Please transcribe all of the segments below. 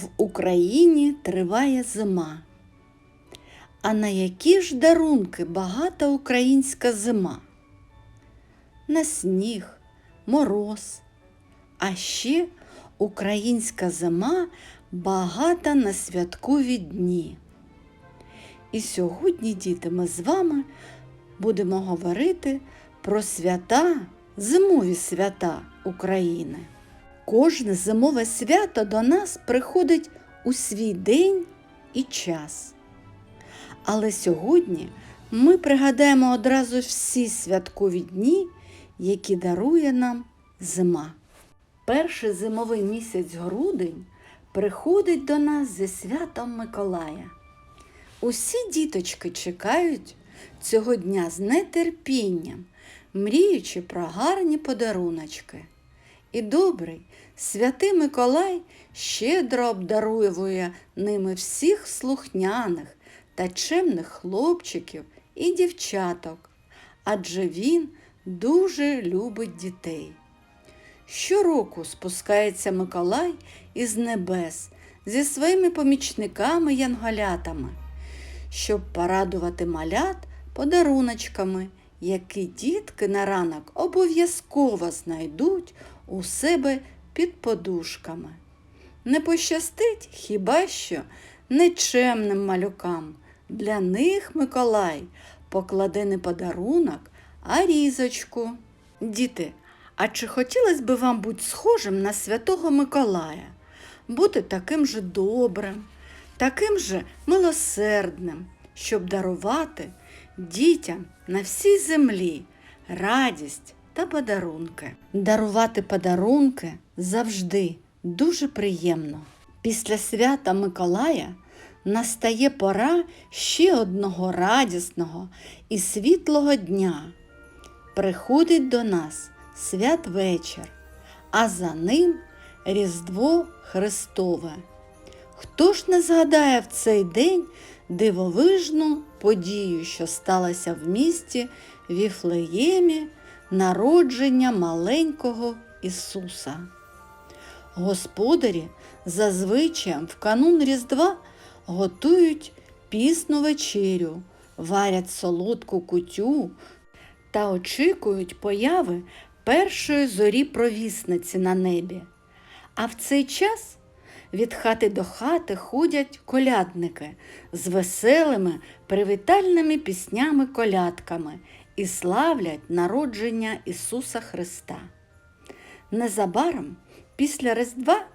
В Україні триває зима. А на які ж дарунки багата українська зима? На сніг, мороз. А ще українська зима багата на святкові дні. І сьогодні, діти, ми з вами будемо говорити про свята, зимові свята України. Кожне зимове свято до нас приходить у свій день і час. Але сьогодні ми пригадаємо одразу всі святкові дні, які дарує нам зима. Перший зимовий місяць грудень приходить до нас зі святом Миколая. Усі діточки чекають цього дня з нетерпінням, мріючи про гарні подаруночки. І добрий святий Миколай щедро обдарує ними всіх слухняних та чемних хлопчиків і дівчаток, адже він дуже любить дітей. Щороку спускається Миколай із небес зі своїми помічниками янголятами, щоб порадувати малят подаруночками, які дітки на ранок обов'язково знайдуть у себе під подушками. Не пощастить хіба що нечемним малюкам. Для них Миколай покладе не подарунок, а різочку. Діти, а чи хотілося б вам бути схожим на святого Миколая, бути таким же добрим, таким же милосердним, щоб дарувати дітям на всій землі радість та подарунки. Дарувати подарунки завжди дуже приємно. Після свята Миколая настає пора ще одного радісного і світлого дня. Приходить до нас святвечір, а за ним Різдво Христове. Хто ж не згадає в цей день дивовижну подію, що сталася в місті Віфлеємі, народження маленького Ісуса? Господарі зазвичай в канун Різдва готують пісну вечерю, варять солодку кутю та очікують появи першої зорі провісниці на небі. А в цей час від хати до хати ходять колядники з веселими привітальними піснями колядками і славлять народження Ісуса Христа. Незабаром після Різдва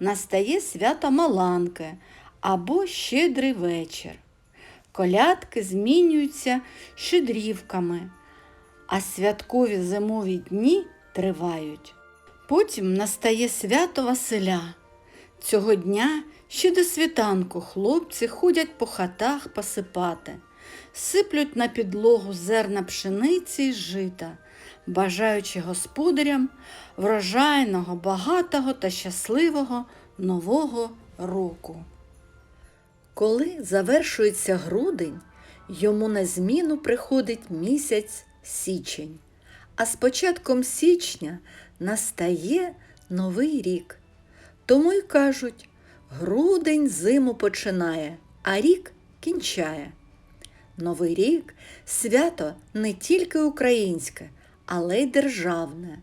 настає свято Маланки або Щедрий вечір. Колядки змінюються щедрівками, а святкові зимові дні тривають. Потім настає свято Василя. Цього дня ще до світанку хлопці ходять по хатах посипати, сиплють на підлогу зерна пшениці й жита, бажаючи господарям врожайного, багатого та щасливого нового року. Коли завершується грудень, йому на зміну приходить місяць січень, а з початком січня настає новий рік. Тому й кажуть, грудень зиму починає, а рік кінчає. Новий рік свято не тільки українське, але й державне.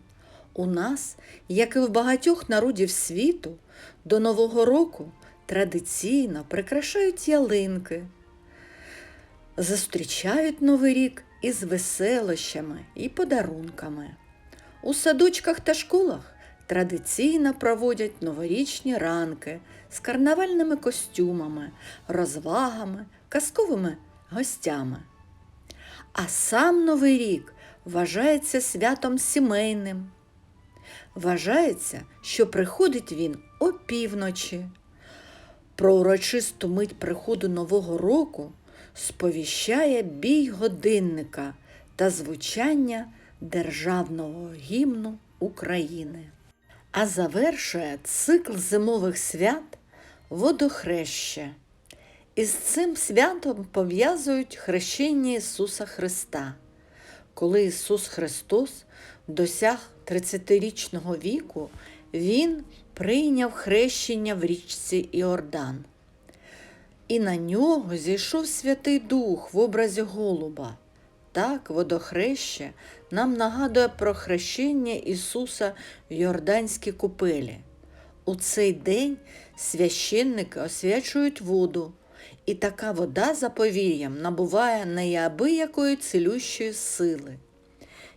У нас, як і в багатьох народів світу, до Нового року традиційно прикрашають ялинки, зустрічають Новий рік із веселощами і подарунками. У садочках та школах традиційно проводять новорічні ранки з карнавальними костюмами, розвагами, казковими гостями. А сам Новий рік вважається святом сімейним. Вважається, що приходить він опівночі. Про урочисту мить приходу Нового року сповіщає бій годинника та звучання державного гімну України. А завершує цикл зимових свят водохреща. Із цим святом пов'язують хрещення Ісуса Христа. Коли Ісус Христос досяг 30-річного віку, Він прийняв хрещення в річці Іордан. І на нього зійшов Святий Дух в образі голуба. Так водохреще нам нагадує про хрещення Ісуса в Йорданській купелі. У цей день священники освячують воду, і така вода за повір'ям набуває неабиякої цілющої сили.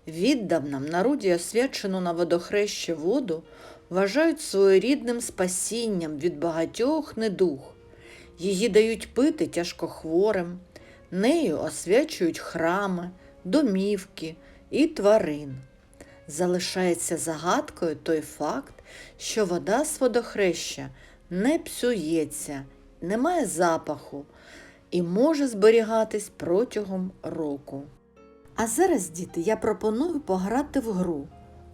Віддавна в народі освячену на водохреще воду вважають своєрідним спасінням від багатьох недуг. Її дають пити тяжкохворим, нею освячують храми, домівки і тварин. Залишається загадкою той факт, що вода з водохреща не псується, не має запаху і може зберігатись протягом року. А зараз, діти, я пропоную пограти в гру,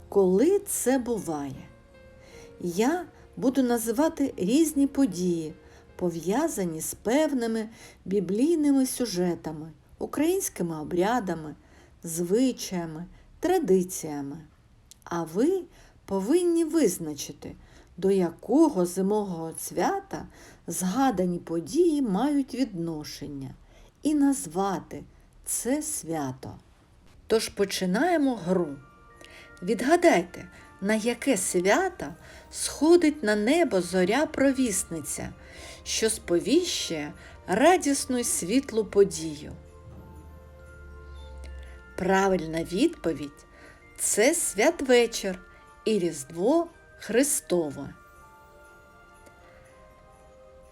коли це буває. Я буду називати різні події, пов'язані з певними біблійними сюжетами, українськими обрядами, звичаями, традиціями. А ви повинні визначити, до якого зимового свята згадані події мають відношення, і назвати це свято. Тож починаємо гру. Відгадайте, на яке свято сходить на небо зоря провісниця, що сповіщує радісну й світлу подію. Правильна відповідь це святвечір і Різдво Христове.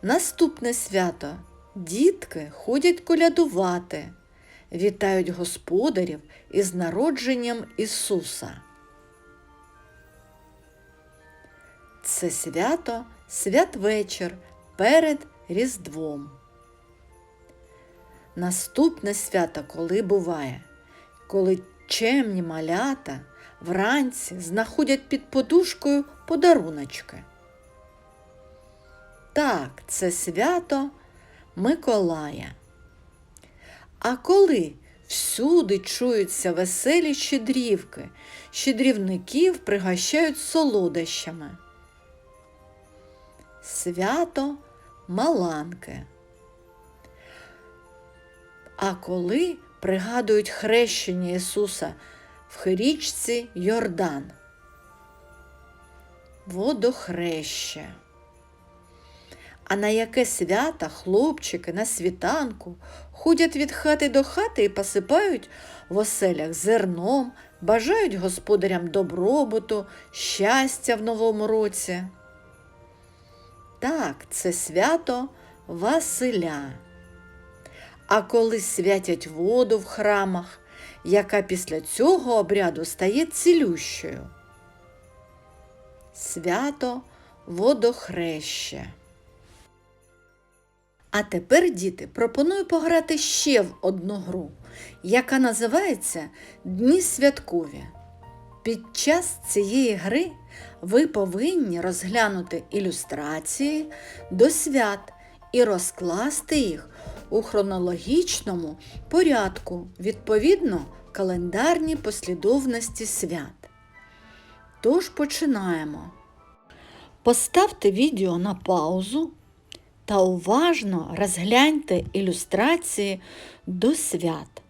Наступне свято дітки ходять колядувати, вітають господарів із народженням Ісуса. Це свято святвечір перед Різдвом. Наступне свято коли буває, коли чемні малята вранці знаходять під подушкою подаруночки. Так, це свято Миколая. А коли всюди чуються веселі щедрівки, щедрівників пригощають солодощами. Свято Маланки. А коли пригадують хрещення Ісуса в річці Йордан. Водохреще. А на яке свята хлопчики на світанку ходять від хати до хати і посипають в оселях зерном, бажають господарям добробуту, щастя в новому році. Так, це свято Василя. А коли святять воду в храмах, яка після цього обряду стає цілющою. Свято водохреще. А тепер, діти, пропоную пограти ще в одну гру, яка називається Дні святкові. Під час цієї гри ви повинні розглянути ілюстрації до свят і розкласти їх у хронологічному порядку відповідно календарній послідовності свят. Тож починаємо. Поставте відео на паузу та уважно розгляньте ілюстрації до свят.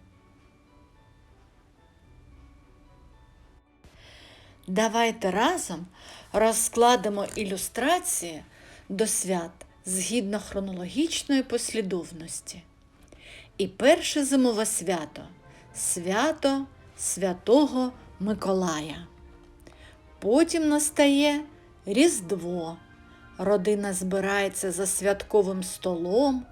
Давайте разом розкладемо ілюстрації до свят згідно хронологічної послідовності. І перше зимове свято свято Святого Миколая. Потім настає Різдво. Родина збирається за святковим столом,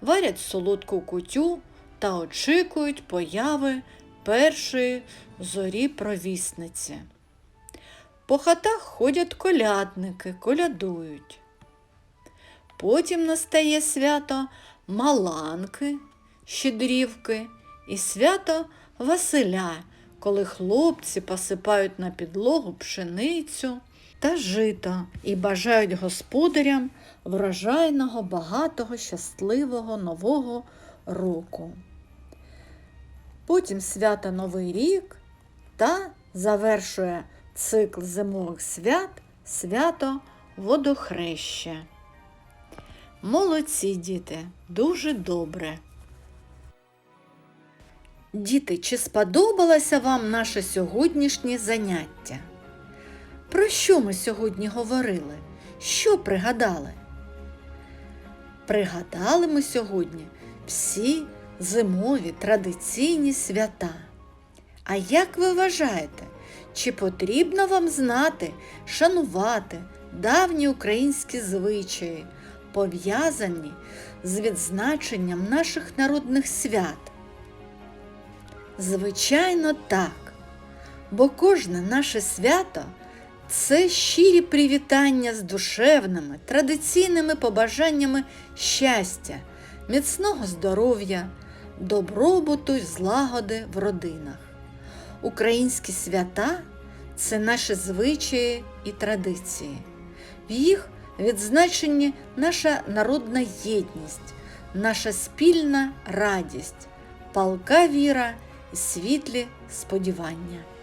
варять солодку кутю та очікують появи першої зорі провісниці. По хатах ходять колядники, колядують. Потім настає свято Маланки, Щедрівки і свято Василя, коли хлопці посипають на підлогу пшеницю та жито і бажають господарям врожайного, багатого, щасливого нового року. Потім свято Новий рік та завершує цикл зимових свят свято водохреща. Молодці, діти, дуже добре. Діти, чи сподобалося вам наше сьогоднішнє заняття? Про що ми сьогодні говорили? Що пригадали? Пригадали ми сьогодні всі зимові традиційні свята. А як ви вважаєте, чи потрібно вам знати, шанувати давні українські звичаї, пов'язані з відзначенням наших народних свят? Звичайно, так, бо кожне наше свято це щирі привітання з душевними, традиційними побажаннями щастя, міцного здоров'я, добробуту й злагоди в родинах. Українські свята це наші звичаї і традиції. В їх відзначенні наша народна єдність, наша спільна радість, палка віра і світлі сподівання.